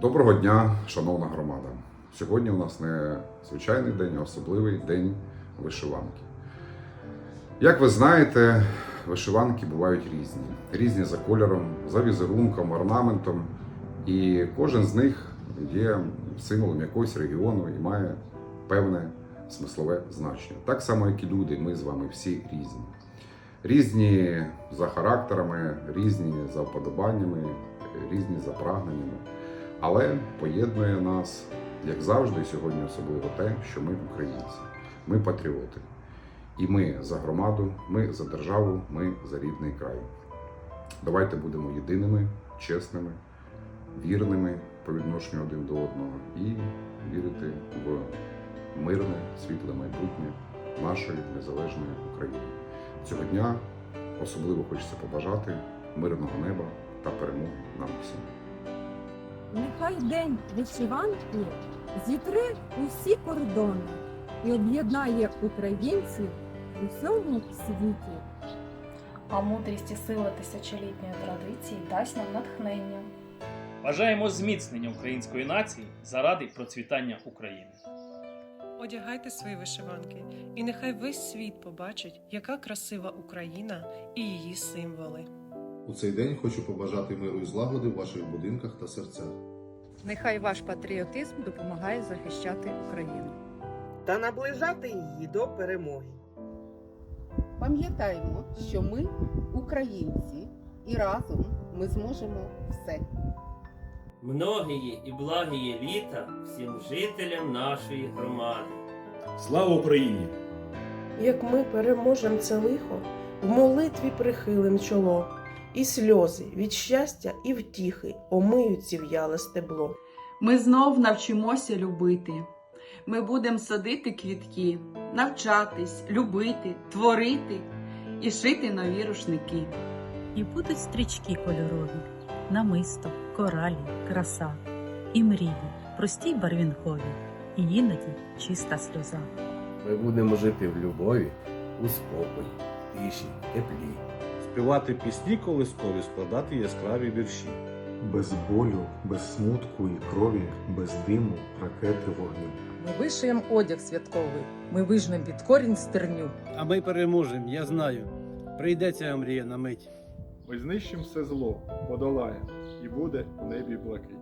Доброго дня, шановна громада. Сьогодні у нас не звичайний день, а особливий день вишиванки. Як ви знаєте, вишиванки бувають різні. Різні за кольором, за візерунком, орнаментом. І кожен з них є символом якогось регіону і має певне смислове значення. Так само, як і люди, ми з вами всі різні. Різні за характерами, різні за вподобаннями, різні за прагненнями. Але поєднує нас, як завжди, сьогодні особливо те, що ми українці, ми патріоти. І ми за громаду, ми за державу, ми за рідний край. Давайте будемо єдиними, чесними, вірними по відношенню один до одного і вірити в мирне, світле майбутнє нашої незалежної України. Цього дня особливо хочеться побажати мирного неба та перемоги нам всім. Нехай день вишиванки зітре усі кордони і об'єднає українців у всьому світі. А мудрість і сила тисячолітньої традиції дасть нам натхнення. Бажаємо зміцнення української нації заради процвітання України. Одягайте свої вишиванки, і нехай весь світ побачить, яка красива Україна і її символи. У цей день хочу побажати миру і злагоди в ваших будинках та серцях. Нехай ваш патріотизм допомагає захищати Україну. та наближати її до перемоги. Пам'ятаємо, що ми українці, і разом ми зможемо все. Многії і благії літа всім жителям нашої громади. Слава Україні! Як ми переможемо це лихо, в молитві прихилим чоло, і сльози від щастя і втіхи омиють зів'яле стебло. Ми знов навчимося любити. Ми будемо садити квітки, навчатись, любити, творити і шити нові рушники. І будуть стрічки кольорові, намисто, коралі, краса, і мрії, прості барвінкові, і іноді чиста сльоза. Ми будемо жити в любові, у спокої, тиші, теплі. Співати пісні колискові, складати яскраві вірші. Без болю, без смутку і крові, без диму, ракети вогню. Ми вишиємо одяг святковий, ми вижнемо під корінь стерню. А ми переможемо, я знаю. Прийдеться мрія на мить. Ми знищимо все зло, подолаємо, і буде у небі блакить.